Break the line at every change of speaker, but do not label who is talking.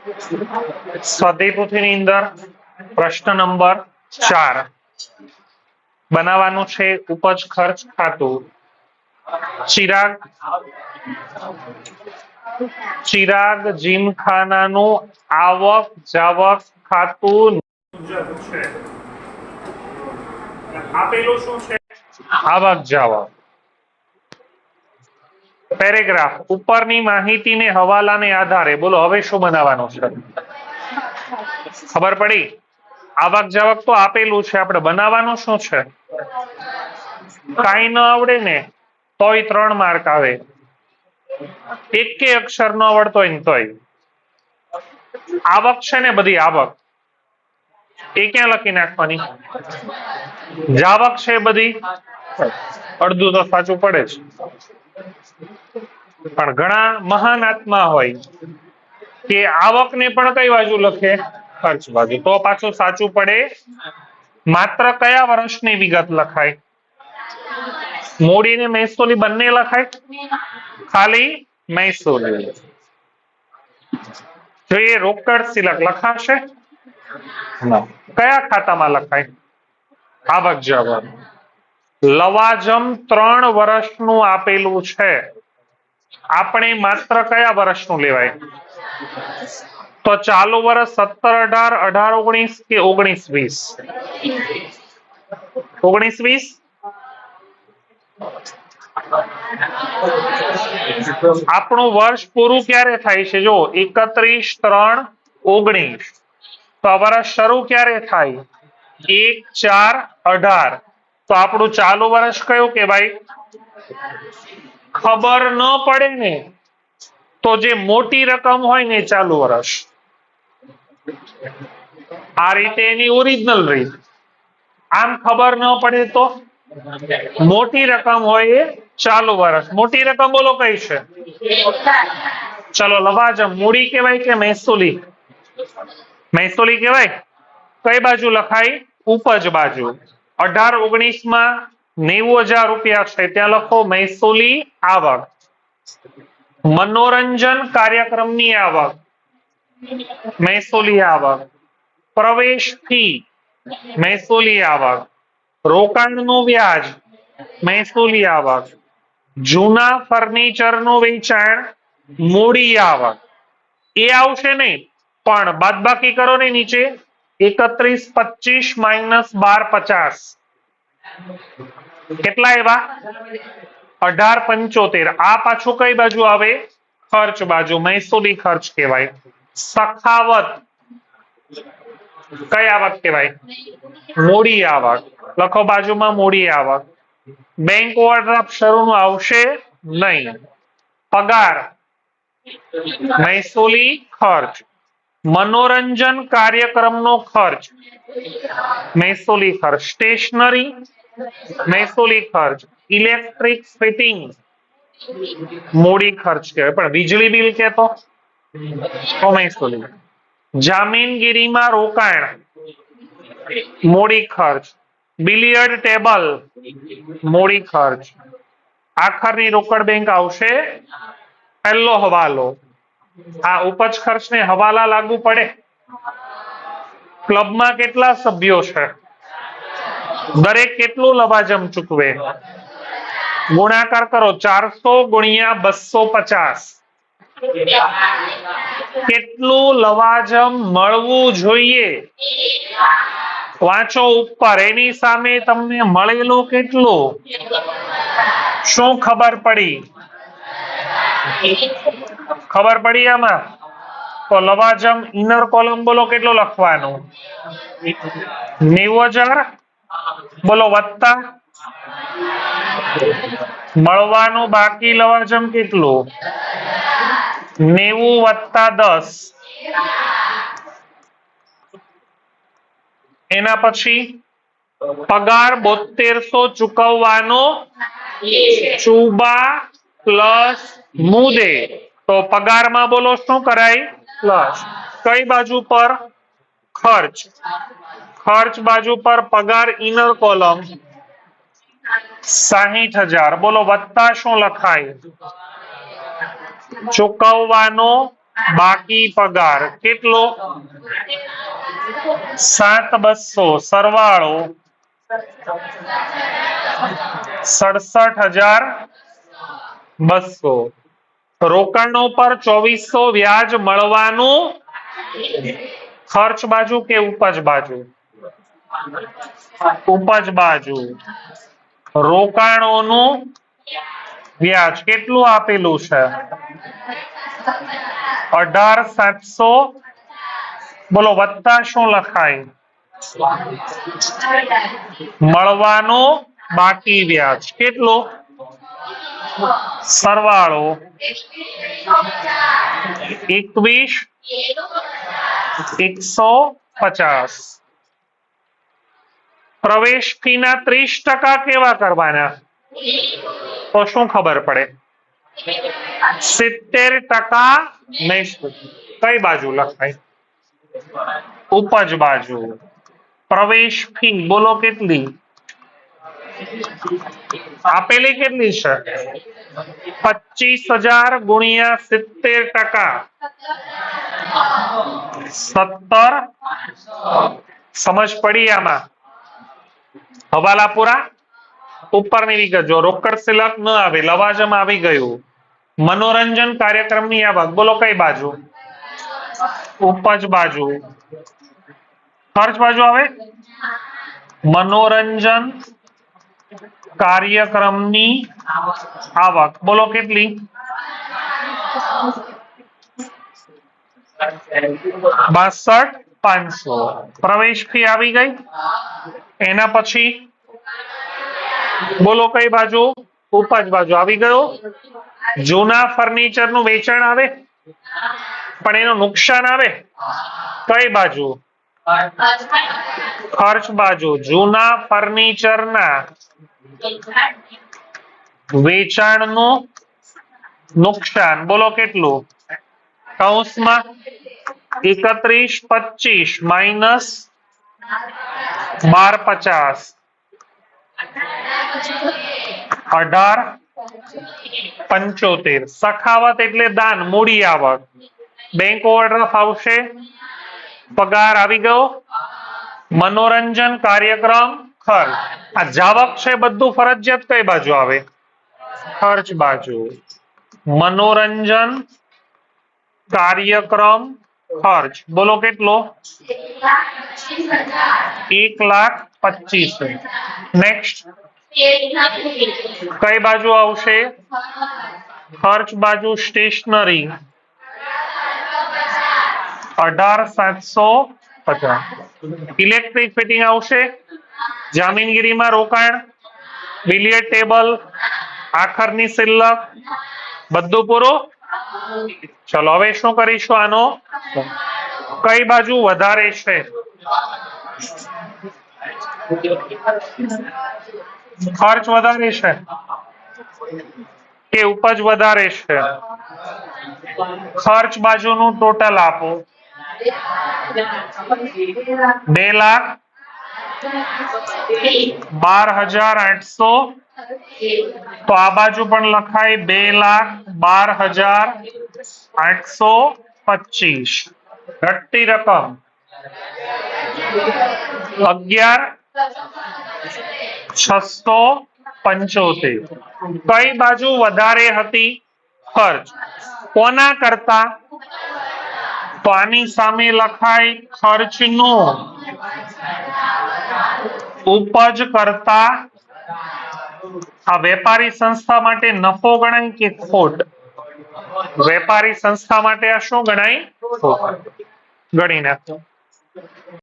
સ્વાધ્યાય પોથીની અંદર પ્રશ્ન નંબર ચાર. બનાવવાનું છે ઉપજ ખર્ચ ખાતું. ચિરાગ ચિરાગ જીમખાનાનું આવક જાવક ખાતું આપેલું શું છે? આવક જાવક. પેરેગ્રાફ ઉપરની માહિતીને હવાલાને આધારે. બોલો, હવે શું બનાવવાનું છે? ખબર પડી? આવક જાવક તો આપેલું છે. આપણે બનાવવાનું શું છે? કાંઈ ન આવડે ને તોય ત્રણ માર્ક આવે. એકે અક્ષર ન આવડતો હોય ને તોય. આવક છે ને બધી આવક. એ ક્યાં લખી નાખવાની? જાવક છે બધી? અડધું તો સાચું પડે છે પણ ઘણા મહાન આત્મા હોય કે આવકને પણ કઈ બાજુ લખે? ખર્ચ બાજુ. તો પાછું સાચું પડે માત્ર કયા વર્ષની વિગત લખાય? મૂડી ને મહેસૂલી બંને લખાય? ખાલી મહેસૂલી. જોઈએ રોકડ સિલક લખાશે કયા ખાતામાં લખાય? આવક જાવક લવાજમ ત્રણ વર્ષનું આપેલું છે. આપણે માત્ર કયા વર્ષનું લેવાય? તો ચાલુ વર્ષ સત્તર અઢાર અઢાર ઓગણીસ કે ઓગણીસ વીસ? ઓગણીસ વીસ? આપણું વર્ષ પૂરું ક્યારે થાય છે? જો, એકત્રીસ, ત્રણ, ઓગણીસ. તો વર્ષ શરૂ ક્યારે થાય? એક, ચાર, અઢાર. તો આપણું ચાલુ વર્ષ કયું કહેવાય? ખબર ન પડે ને, તો જે મોટી રકમ હોય ને ચાલુ વર્ષ. આ રીતે એની ઓરિજિનલ રીત આમ ખબર ન પડે તો મોટી રકમ હોય એ ચાલુ વર્ષ. મોટી રકમ બોલો કઈ છે? ચલો, લવાજમ. મૂડી કહેવાય કે મહેસૂલી? મહેસૂલી કહેવાય? કઈ બાજુ લખાય? ઉપજ બાજુ. અઢાર ઓગણીસમાં નેવું હજાર રૂપિયા છે. ત્યાં લખો મહેસૂલી આવક. મનોરંજન કાર્યક્રમની આવક. મહેસૂલી આવક. પ્રવેશ ફી મહેસૂલી આવક. રોકાણનું વ્યાજ. મહેસૂલી આવક. જૂના ફર્નિચરનું વેચાણ. મૂડી આવક. એ આવશે નહીં. પણ બાદબાકી કરો ને નીચે. એકત્રીસ, પચીસ, માઇનસ બાર, પચાસ. કેટલા એવા અઢાર, પંચોતેર. આ પાછું કઈ બાજુ આવે? ખર્ચ બાજુ. મહેસુલી ખર્ચ કહેવાય. સખાવત. કઈ આવક કહેવાય? મૂડી આવક. લખો બાજુમાં મૂડી આવક. બેંક ઓવરડ્રાફ્ટ શરૂનું આવશે નહીં. પગાર. મહેસૂલી ખર્ચ. મનોરંજન કાર્યક્રમનો ખર્ચ. મહેસૂલી ખર્ચ. સ્ટેશનરી. મહેસૂલી ખર્ચ. Electric fitting. મૂડી ખર્ચ કહેવાય. પણ વીજળી બિલ કહેતો? તો મહેસૂલી. જામીનગીરીમાં રોકાણ. મૂડી ખર્ચ. Billiard table. મૂડી ખર્ચ. આખરની રોકડ બેંક આવશે? પહેલો હવાલો. આ ઉપજ ખર્ચને હવાલા લાગુ પડે. ક્લબમાં કેટલા સભ્યો છે? દરેક કેટલું લવાજમ ચૂકવે? ગુણાકાર કરો, ચારસો ગુણ્યા બસો પચાસ. કેટલું લવાજમ મળવું જોઈએ? વાંચો ઉપર, એની સામે તમને મળેલું કેટલું? શું ખબર પડી? ખબર પડી આમાં? તો લવાજમ ઇનર કોલમ બોલો કેટલો લખવાનું? નેવું હજાર? બોલો વત્તા? મળવાનું બાકી લવાજમ કેટલું? નેવું વત્તા દસ. એના પછી પગાર બોતેરસો ચૂકવવાનો. ચુબા પ્લસ મુદે. તો પગારમાં બોલો શું કરાય? પ્લસ કઈ બાજુ પર? ખર્ચ. ખર્ચ બાજુ પર પગાર ઇનર કોલમ સાહીઠ હજાર. બોલો વત્તા શું લખાય? ચૂકવવાનો બાકી પગાર. કેટલો? સાત બસો. સરવાળો. સડસઠ હજાર બસો. રોકાણો પર ચોવીસો વ્યાજ મળવાનું ખર્ચ બાજુ કે ઉપજ બાજુ? ઉપજ બાજુ. રોકાણોનું વ્યાજ કેટલું આપેલું છે? અઢાર સાતસો બોલો વત્તા શું લખાય? મળવાનું બાકી વ્યાજ. કેટલું? સરવાળો એકવીસ એકસો પચાસ પ્રવેશ ફી ના ત્રીસ ટકા કેવા કરવાના તો શું ખબર પડે સિત્તેર ટકા નહીં કઈ બાજુ લખાય ઉપજ બાજુ પ્રવેશ ફી બોલો કેટલી આપેલી કેટલી છે? પચીસ હજાર ગુણ્યા સિત્તેર ટકા. સત્તર? સમજ પડી આમાં? હવાલાપુરા? ઉપરની વિગત જો, રોકડ સિલક ન આવે, લવાજમ આવી ગયું. મનોરંજન કાર્યક્રમની ભાગ બોલો કઈ બાજુ? ઉપજ બાજુ. ખર્ચ બાજુ આવે? મનોરંજન કાર્યક્રમની આવક. બોલો કેટલી? બાસઠ પાંચસો. પ્રવેશ ફી આવી ગઈ? એના પછી? બોલો કઈ બાજુ? ઉપજ બાજુ. આવી ગયો? જૂના ફર્નિચરનું વેચાણ આવે? પણ એનું નુકસાન આવે? કઈ બાજુ? ખર્ચ બાજુ, જૂના ફર્નિચર ના વેચાણનું નુકસાન. બોલો કેટલું? કૌંસમાં એકત્રીસ, પચીસ, માઇનસ બાર, પચાસ. અઢાર, પંચોતેર. સખાવત એટલે દાન, મૂડી આવક. બેંક ઓવરડ્રાફ્ટ આવશે. પગાર આવી ગયો? મનોરંજન કાર્યક્રમ, ખર્ચ. આ જાવક છે, બધું ફરજિયાત કઈ બાજુ આવે? ખર્ચ બાજુ. મનોરંજન કાર્યક્રમ, ખર્ચ. બોલો કેટલો? એક લાખ પચીસ નેક્સ્ટ કઈ બાજુ આવશે? ખર્ચ બાજુ સ્ટેશનરી અઢાર સાતસો ઇલેક્ટ્રિક ફિટિંગ આવશે. જામીનગીરીમાં રોકાણ, બિલિયર્ડ ટેબલ, આખરની સિલ્લક બધું પૂરું. ચલો, હવે શું કરીશું આનો? કઈ બાજુ વધારે છે? ખર્ચ વધારે છે? કે ઉપજ વધારે છે? ખર્ચ બાજુનું ટોટલ આપો. બે લાખ બાર હજાર આઠસો તો આ બાજુ પણ લખાય બે લાખ બાર હજાર આઠસો પચીસ ઘટતી રકમ અગિયાર છસો પંચોતેર કઈ બાજુ વધારે હતી ખર્ચ કોના કરતા તો સામે લખાય ખર્ચનું ઉપજ કરતા આ વેપારી સંસ્થા માટે નફો ગણાય કે ખોટ? વેપારી સંસ્થા માટે આ શું ગણાય? ગણી નાખો.